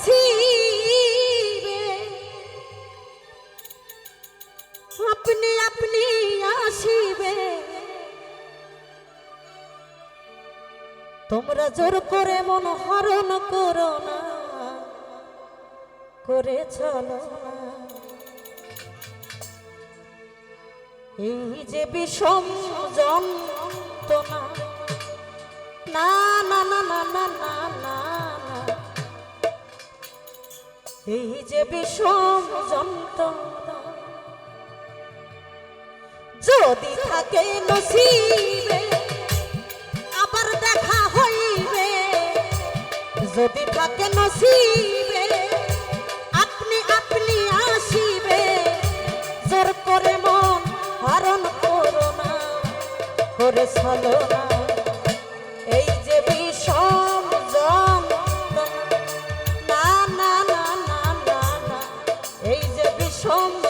নসিবে আপনি আপনি আসিবে তোমরা জোর করে মন হরণ করো না করে চলো এই যে বিষম যন্ত্রণা না না না না না না না। এই যে বিষম যন্ত্রণা। যদি থাকে নসিবে, আবার দেখা হইবে। যদি থাকে নসিবে, আপনি আপনি আসিবে। জোর করে মন হারণ করোনা করে সলো Oh.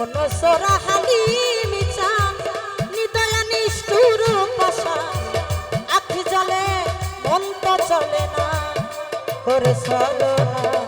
মন সোরা হালি নিদয়া নিষ্ঠুর পাশা। আখি জলে, মন তো চলে না করে চলো না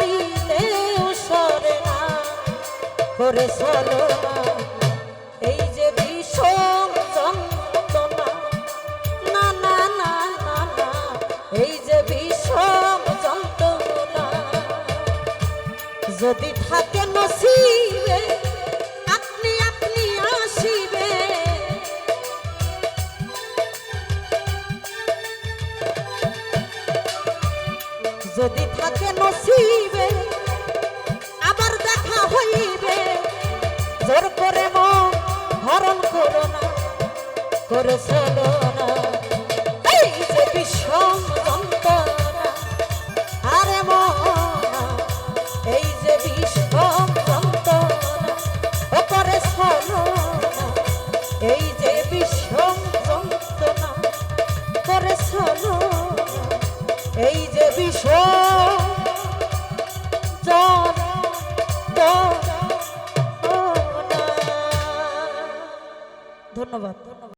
দিতে সরে না। করে সরো এই যে ভীষণ যন্ত্রণা। না না না না না, এই যে ভীষণ যন্ত্রণা। যদি থাকে যদি থাকে নসিবে আবার দেখা হইবে। করে হরণ চলো না। এই যে ধন্যবাদ। ধন্যবাদ